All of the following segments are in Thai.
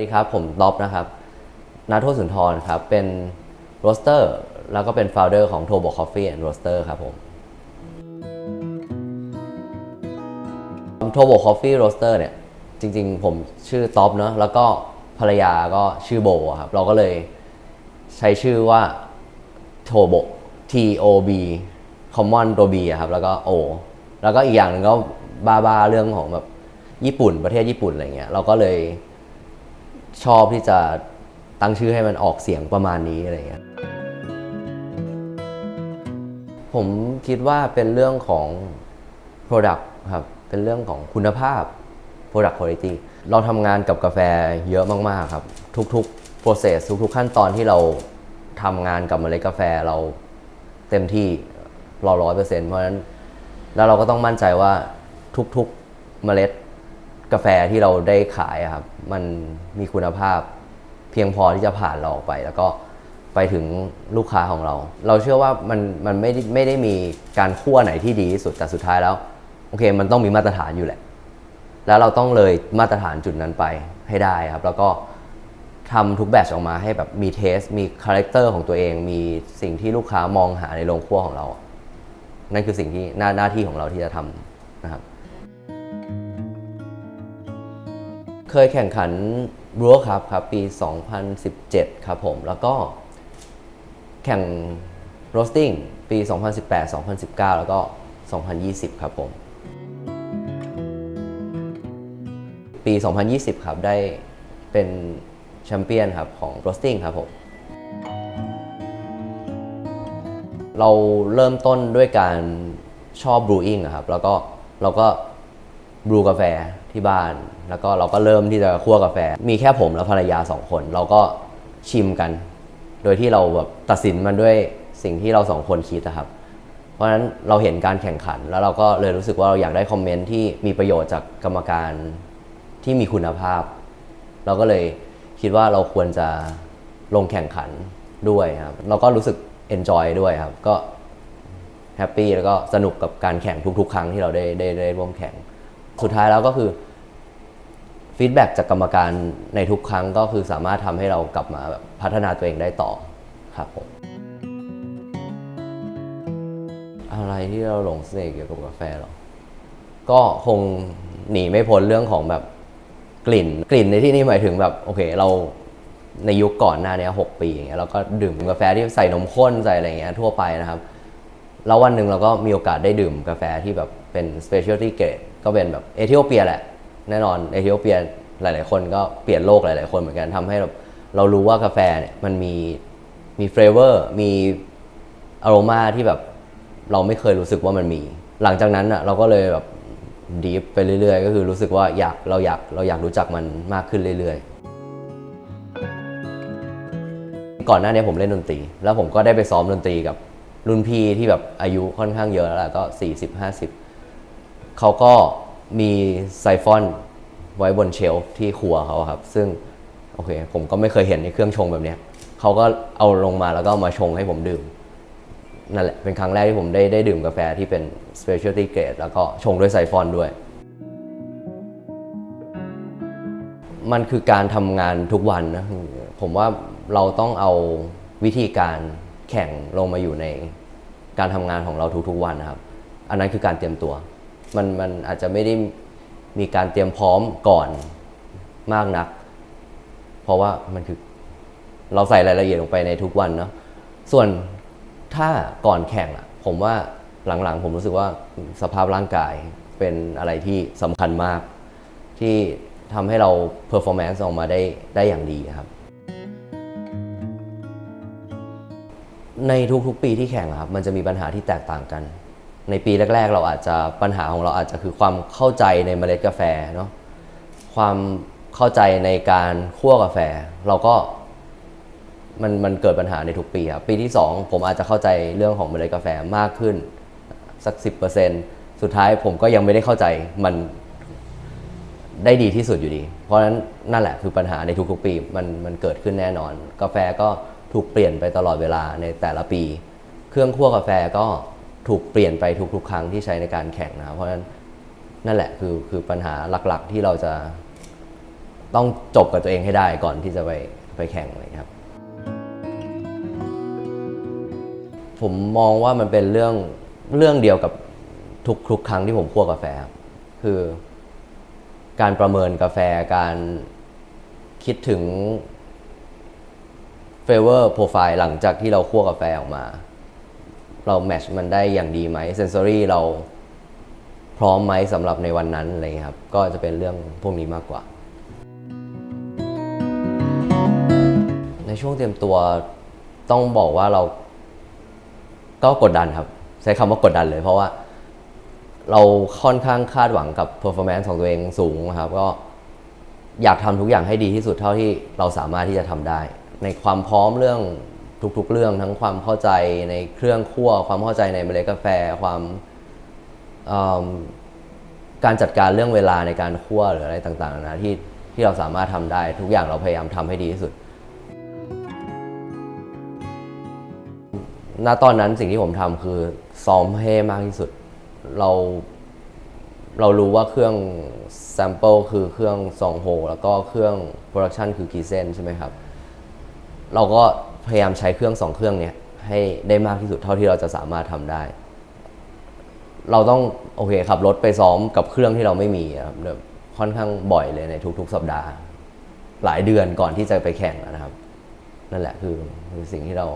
วัสดีครับ ผมล็อบนะครับนาโทษสุนทรครับ เป็นโรสเตอร์แล้วก็เป็น f ฟ u เดอร์ของ t o b o Coffee and Roaster ครับผม t o b o Coffee Roaster เนี่ย จริงๆ ผมชื่อท็อปเนาะแล้วก็ภรรยาก็ชื่อโบครับ เราก็เลยใช้ชื่อว่า t o b o T O B Common ตัว B อะครับ แล้วก็ O แล้วก็อีกอย่างหนึ่งก็บ้าๆ เรื่องของแบบญี่ปุ่นประเทศญี่ปุ่นอะไรเงี้ยเราก็เลย ชอบที่จะตั้งชื่อให้มันออกเสียงประมาณนี้อะไรเงี้ยผมคิดว่าเป็นเรื่องของ Product ครับ เป็นเรื่องของคุณภาพ Product Quality เราทำงานกับกาแฟเยอะมากๆครับ ทุกๆ process ทุกๆขั้นตอนที่เราทำงานกับเมล็ดกาแฟเราเต็มที่เราร้อยเปอร์เซ็นต์เพราะฉะนั้น แล้วเราก็ต้องมั่นใจว่าทุกๆเมล็ด กาแฟที่เราได้ขายครับ มันมีคุณภาพเพียงพอที่จะผ่านเราออกไป แล้วก็ไปถึงลูกค้าของเรา เราเชื่อว่ามันมันไม่ได้ไม่ได้มีการคั่วไหนที่ดีที่สุดแต่สุดท้ายแล้ว โอเค มันต้องมีมาตรฐานอยู่แหละ แล้วเราต้องเลยมาตรฐานจุดนั้นไปให้ได้ครับ แล้วก็ทำทุกแบตชออกมาให้แบบมีเทส มีคาแรคเตอร์ของตัวเอง มีสิ่งที่ลูกค้ามองหาในโรงคั่วของเรา นั่นคือสิ่งที่หน้าหน้าที่ของเราที่จะทำนะครับ เคยแข่งขันบรัวครับครับ ปี 2017 ครับผม แล้วก็แข่งโรสติ้งปี 2018 2019 แล้วก็ 2020 ครับผม ปี 2020 ครับ ได้เป็นแชมเปี้ยนครับ ของโรสติ้งครับผม เราเริ่มต้นด้วยการชอบบรูอิงครับ แล้วก็เราก็บรูกาแฟ ที่บ้าน แล้วก็เราก็เริ่มที่จะคั่วกาแฟ มีแค่ผมและภรรยาสองคน เราก็ชิมกัน โดยที่เราแบบตัดสินมันด้วยสิ่งที่เราสองคนคิดนะครับ เพราะฉะนั้นเราเห็นการแข่งขัน แล้วเราก็เลยรู้สึกว่าเราอยากได้คอมเมนต์ที่มีประโยชน์จากกรรมการที่มีคุณภาพ เราก็เลยคิดว่าเราควรจะลงแข่งขันด้วยครับ เราก็รู้สึก enjoy ด้วยครับ ก็แฮปปี้แล้วก็สนุกกับการแข่งทุกๆ ครั้งที่เราได้ได้ได้ร่วมแข่ง สุดท้ายแล้วก็คือฟีดแบ็จากกรรมการในทุกครั้งก็คือสามารถทำให้เรากลับมาแบบพัฒนาตัวเองได้ต่อครับผมอะไรที่เราหลงเสน่ห์เกี่ยวกับกาแฟหรอ ก็คงหนีไม่พ้นเรื่องของแบบกลิ่น กลิ่นในที่นี้หมายถึงแบบโอเคเราในยุคก่อนหน้านี้หกปีอย่างเงี้ยเราก็ดื่มกาแฟที่ใส่นมข้นใส่อะไรเงี้ยทั่วไปนะครับ แล้ววันหนึ่งเราก็มีโอกาสได้ดื่มกาแฟที่แบบ เป็น specialty grade ก็เป็นแบบเอธิโอเปียแหละ แน่นอนเอธิโอเปียหลาย ๆ คนก็เปลี่ยนโลกหลาย ๆ คนเหมือนกันทำให้เราเรารู้ว่ากาแฟเนี่ยมันมีมีเฟเวอร์มีอารมาที่แบบเราไม่เคยรู้สึกว่ามันมี หลังจากนั้นอะเราก็เลยแบบดีฟไปเรื่อย ๆ ก็คือรู้สึกว่าอยากเราอยากเราอยากรู้จักมันมากขึ้นเรื่อย ๆ ก่อนหน้านี้ผมเล่นดนตรี แล้วผมก็ได้ไปซ้อมดนตรีกับรุ่นพี่ที่แบบอายุค่อนข้างเยอะแล้วแหละก็ 40 50 เขาก็มีไซฟอนไว้บนเชลที่ครัวเขาครับ ซึ่งโอเค ผมก็ไม่เคยเห็นในเครื่องชงแบบเนี้ยเขาก็เอาลงมาแล้วก็มาชงให้ผมดื่มนั่นแหละเป็นครั้งแรกที่ผมได้ได้ดื่มกาแฟที่เป็น specialty grade แล้วก็ชงด้วยไซฟอนด้วย มันคือการทำงานทุกวันนะผมว่าเราต้องเอาวิธีการแข่งลงมาอยู่ในการทำงานของเราทุกๆวันนะครับ อันนั้นคือการเตรียมตัว มันมันอาจจะไม่ได้มีการเตรียมพร้อมก่อนมากนัก เพราะว่ามันคือเราใส่รายละเอียดลงไปในทุกวันเนาะส่วนถ้าก่อนแข่งอะผมว่าหลังๆ ผมรู้สึกว่าสภาพร่างกายเป็นอะไรที่สำคัญมาก ที่ทำให้เราเพอร์ฟอร์แมนซ์ออกมาได้ได้อย่างดีครับ ในทุกๆปีที่แข่งครับ มันจะมีปัญหาที่แตกต่างกัน ในปีแรก ๆ เราอาจจะปัญหาของเราอาจจะคือความเข้าใจในเมล็ดกาแฟเนาะความเข้าใจในการคั่วกาแฟ เราก็มันมันเกิดปัญหาในทุกปีครับปีที่ 2 ผมอาจจะเข้าใจเรื่องของเมล็ดกาแฟมากขึ้น สัก 10%สุดท้ายผมก็ยังไม่ได้เข้าใจมันได้ดีที่สุดอยู่ดี เพราะฉะนั้นนั่นแหละคือปัญหาในทุกๆปีมันมันเกิดขึ้นแน่นอน กาแฟก็ถูกเปลี่ยนไปตลอดเวลาในแต่ละปี เครื่องคั่วกาแฟก็ ถูกเปลี่ยนไปทุกๆ ครั้งที่ใช้ในการแข่งนะครับเพราะฉะนั้นนั่นแหละคือคือปัญหาหลักๆ ที่เราจะต้องจบกับตัวเองให้ได้ก่อนที่จะไปไปแข่งเลยครับ ผมมองว่ามันเป็นเรื่องเรื่องเดียวกับทุกทุกครั้งที่ผมคั่วกาแฟครับคือ การประเมินกาแฟการคิดถึง flavor profile หลังจากที่เราคั่วกาแฟออกมา เราแมชมันได้อย่างดีไหมเซนซอรี่เราพร้อมไหมสำหรับในวันนั้นอะไรเงี้ยครับ ก็จะเป็นเรื่องพวกนี้มากกว่า ในช่วงเตรียมตัวต้องบอกว่าเรา ก็กดดันครับ ใช้คำว่ากดดันเลย เพราะว่าเราค่อนข้างคาดหวังกับ performance ของตัวเองสูงนะครับ ก็อยากทำทุกอย่างให้ดีที่สุดเท่าที่เราสามารถที่จะทำได้ ในความพร้อมเรื่อง ทุกๆเรื่องทั้งความเข้าใจในเครื่องคั่ว ความเข้าใจในเมล็ดกาแฟความการจัดการเรื่องเวลาในการคั่วหรืออะไรต่างๆนะที่ที่เราสามารถทำได้ทุกอย่างเราพยายามทำให้ดีที่สุด ณ ตอนนั้นสิ่งที่ผมทำคือซ้อมให้มากที่สุด เราเรารู้ว่าเครื่อง sample คือเครื่องซองโฮแล้วก็เครื่อง production คือกีเซนใช่ไหมครับ เราก็ พยายามใช้เครื่องสองเครื่องเนี้ยให้ได้มากที่สุดเท่าที่เราจะสามารถทำได้ เราต้องโอเคขับรถไปซ้อมกับเครื่องที่เราไม่มีครับแบบค่อนข้างบ่อยเลยในทุก ๆ สัปดาห์ หลายเดือนก่อนที่จะไปแข่งนะครับ นั่นแหละคือคือสิ่งที่เรา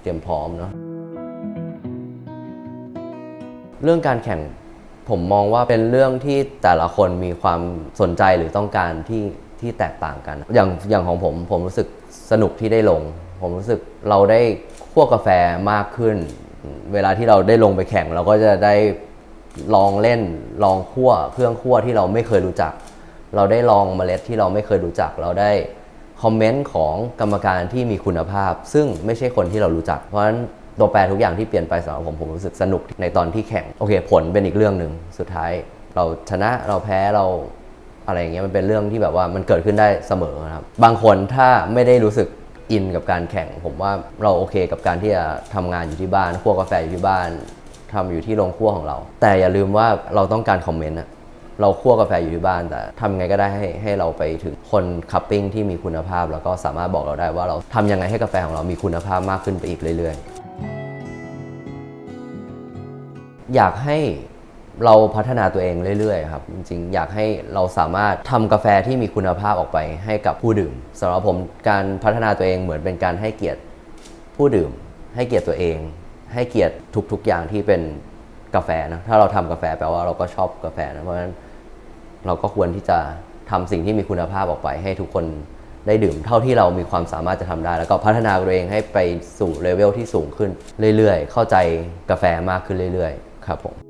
เตรียมพร้อมเนาะเรื่องการแข่งผมมองว่าเป็นเรื่องที่แต่ละคนมีความสนใจหรือต้องการที่ที่แตกต่างกัน อย่างอย่างของผมผมรู้สึกสนุกที่ได้ลง ผมรู้สึกเราได้คั่วกาแฟมากขึ้น เวลาที่เราได้ลงไปแข่ง เราก็จะได้ลองเล่นลองคั่วเครื่องคั่วที่เราไม่เคยรู้จัก เราได้ลองเมล็ดที่เราไม่เคยรู้จัก เราได้คอมเมนต์ของกรรมการที่มีคุณภาพ ซึ่งไม่ใช่คนที่เรารู้จัก เพราะฉะนั้นตัวแปรทุกอย่างที่เปลี่ยนไปสำหรับผมผมรู้สึกสนุกในตอนที่แข่งโอเค ผลเป็นอีกเรื่องหนึ่งสุดท้าย เราชนะเราแพ้เราอะไรอย่างเงี้ยมันเป็นเรื่องที่แบบว่ามันเกิดขึ้นได้เสมอครับ บางคนถ้าไม่ได้รู้สึก อินกับการแข่ง ผมว่าเราโอเคกับการที่จะทำงานอยู่ที่บ้านคั่วกาแฟอยู่ที่บ้านทำอยู่ที่โรงคั่วของเรา แต่อย่าลืมว่าเราต้องการคอมเมนต์อะเราคั่วกาแฟอยู่ที่บ้าน แต่ทำยังไงก็ได้ให้ให้เราไปถึงคนคัพปิ้งที่มีคุณภาพ แล้วก็สามารถบอกเราได้ว่าเราทำยังไงให้กาแฟของเรามีคุณภาพมากขึ้นไปอีกเรื่อย ๆ อยากให้ เราพัฒนาตัวเองเรื่อยๆครับจริงๆ อยากให้เราสามารถทำกาแฟที่มีคุณภาพออกไปให้กับผู้ดื่มสำหรับผมการพัฒนาตัวเองเหมือนเป็นการให้เกียรติผู้ดื่ม ให้เกียรติตัวเอง ให้เกียรติทุกๆอย่างที่เป็นกาแฟนะถ้าเราทำกาแฟแปลว่าเราก็ชอบกาแฟนะเพราะฉะนั้นเราก็ควรที่จะทำสิ่งที่มีคุณภาพออกไป ให้ทุกคนได้ดื่มเท่าที่เรามีความสามารถจะทำได้ แล้วก็พัฒนาตัวเองให้ไปสู่เลเวลที่สูงขึ้นเรื่อยๆ เข้าใจกาแฟมากขึ้นเรื่อยๆ ครับผม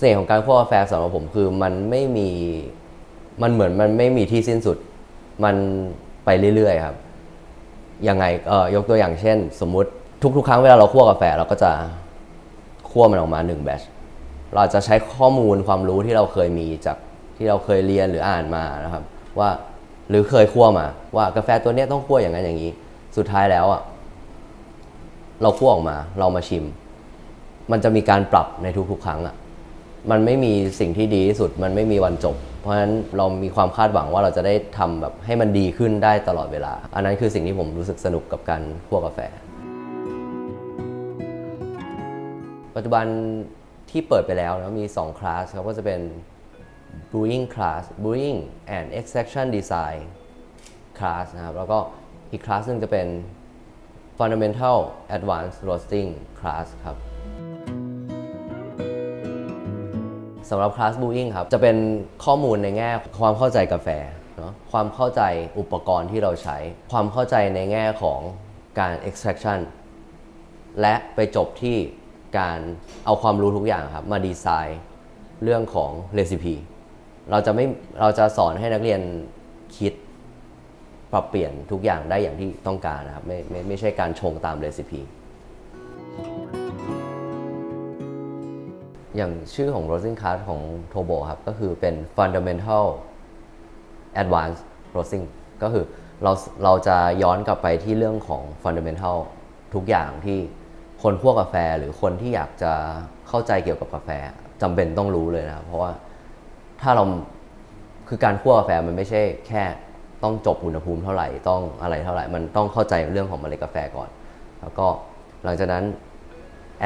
เสน่ห์ของการคั่วกาแฟสำหรับผมคือมันไม่มีมันเหมือนมันไม่มีที่สิ้นสุด มันไปเรื่อยๆครับยังไงเออยกตัวอย่างเช่น สมมุติทุก ๆ ครั้งเวลาเราคั่วกาแฟเราก็จะคั่วมันออกมา1แบชเราจะใช้ข้อมูลความรู้ที่เราเคยมีจากที่เราเคยเรียนหรืออ่านมานะครับ ว่าหรือเคยคั่วมา ว่ากาแฟตัวนี้ต้องคั่วอย่างนั้นอย่างนี้ สุดท้ายแล้วอะเราคั่วออกมา เรามาชิม มันจะมีการปรับในทุกๆ ครั้งอะ มันไม่มีสิ่งที่ดีที่สุด มันไม่มีวันจบ เพราะฉะนั้นเรามีความคาดหวังว่าเราจะได้ทำแบบให้มันดีขึ้นได้ตลอดเวลา อันนั้นคือสิ่งที่ผมรู้สึกสนุกกับการคั่วกาแฟ ปัจจุบันที่เปิดไปแล้วนะมี 2 คลาสครับก็จะเป็น brewing class brewing and extraction design class นะครับ แล้วก็อีกคลาสหนึงจะเป็น fundamental advanced roasting class ครับ สำหรับคลาส brewing ครับ จะเป็นข้อมูลในแง่ความเข้าใจกาแฟเนาะความเข้าใจอุปกรณ์ที่เราใช้ ความเข้าใจในแง่ของการ extraction และไปจบที่การเอาความรู้ทุกอย่างครับ มาดีไซน์เรื่องของเรซิปีเราจะไม่เราจะสอนให้นักเรียนคิดปรับเปลี่ยนทุกอย่างได้อย่างที่ต้องการนะครับ ไม่ไม่ไม่ใช่การชงตามเรซิปี อย่างชื่อของ Rosing class ของ Tobo ครับ ก็คือเป็น fundamental advanced Rosing ก็คือเราเราจะย้อนกลับไปที่เรื่องของ fundamental ทุกอย่างที่คนพวกกาแฟหรือคนที่อยากจะเข้าใจเกี่ยวกับกาแฟจำเป็นต้องรู้เลยนะครับ เพราะว่าถ้าเราคือการคั่วกาแฟมันไม่ใช่แค่ต้องจบอุณหภูมิเท่าไหร่ต้องอะไรเท่าไหร่ มันต้องเข้าใจเรื่องของเมล็ดกาแฟก่อน แล้วก็หลังจากนั้น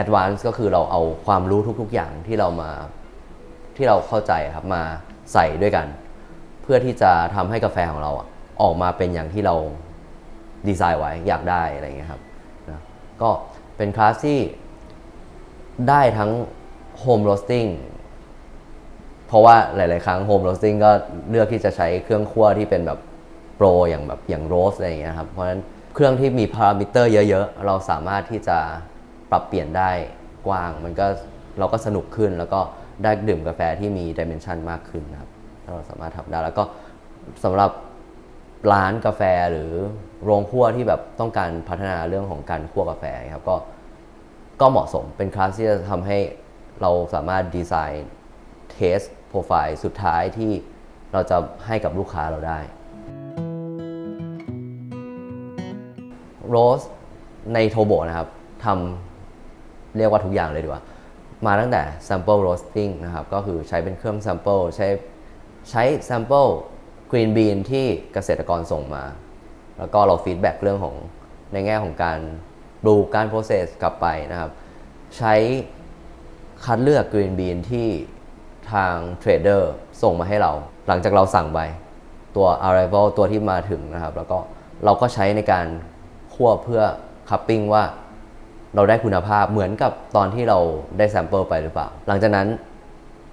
advance ก็คือเราเอาความรู้ทุก ๆอย่างที่เรามาที่เราเข้าใจครับมาใส่ด้วยกัน เพื่อที่จะทำให้กาแฟของเราออกมาเป็นอย่างที่เราดีไซน์ไว้อยากได้อะไรเงี้ยครับนะก็เป็นคลาสที่ได้ทั้ง home roasting เพราะว่าหลาย ๆ ครั้ง home roasting ก็เลือกที่จะใช้เครื่องคั่วที่เป็นแบบโปรอย่างแบบอย่างโรสอะไรอย่างเงี้ยครับเพราะฉะนั้นเครื่องที่มีพารามิเตอร์เยอะ ๆ เราสามารถที่จะ ปรับเปลี่ยนได้กว้าง มันก็เราก็สนุกขึ้นแล้วก็ได้ดื่มกาแฟที่มีดิเมนชันมากขึ้นนะครับถ้าเราสามารถทำได้แล้วก็สำหรับร้านกาแฟหรือโรงคั่วที่แบบต้องการพัฒนาเรื่องของการคั่วกาแฟครับก็ก็เหมาะสมเป็นคลาสที่จะทำให้เราสามารถดีไซน์เทสโปรไฟล์สุดท้ายที่เราจะให้กับลูกค้าเราได้โรสในโทโบนะครับทำ เรียกว่าทุกอย่างเลยดีกว่า มาตั้งแต่ sample roasting นะครับ ก็คือใช้เป็นเครื่อง sample ใช้ใช้ sample green bean ที่เกษตรกรส่งมา แล้วก็เราฟีดแบ็กเรื่องของในแง่ของการปลูกการ process กลับไปนะครับ ใช้คัดเลือก green bean ที่ทางเทรดเดอร์ส่งมาให้เรา หลังจากเราสั่งไปตัว arrival ตัวที่มาถึงนะครับ แล้วก็เราก็ใช้ในการคั่วเพื่อคัพปิ้งว่า เราได้คุณภาพเหมือนกับตอนที่เราได้แซมเปิลไปหรือเปล่า หลังจากนั้น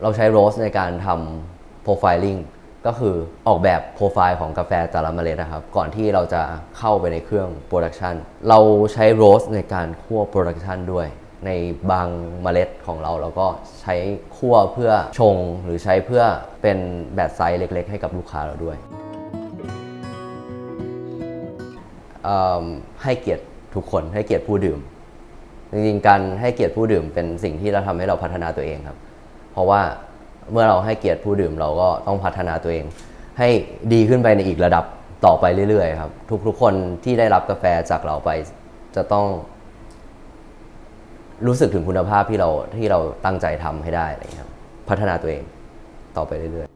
เราใช้โรสในการทำโปรไฟลิงก็คือออกแบบโปรไฟล์ของกาแฟแต่ละเมล็ดนะครับ ก่อนที่เราจะเข้าไปในเครื่องโปรดักชันเราใช้โรสในการคั่วโปรดักชันด้วย ในบางเมล็ดของเราเราก็ใช้คั่วเพื่อชง หรือใช้เพื่อเป็นแบบไซส์เล็ก ๆ ให้กับลูกค้าเราด้วยให้เกียรติทุกคนให้เกียรติผู้ดื่ม จริงๆการให้เกียรติผู้ดื่มเป็นสิ่งที่เราทำให้เราพัฒนาตัวเองครับ เพราะว่าเมื่อเราให้เกียรติผู้ดื่มเราก็ต้องพัฒนาตัวเอง ให้ดีขึ้นไปในอีกระดับต่อไปเรื่อยๆครับ ทุกๆคนที่ได้รับกาแฟจากเราไปจะต้อง รู้สึกถึงคุณภาพที่เราที่เราตั้งใจทำให้ได้อะไรอย่างนี้ครับ พัฒนาตัวเองต่อไปเรื่อย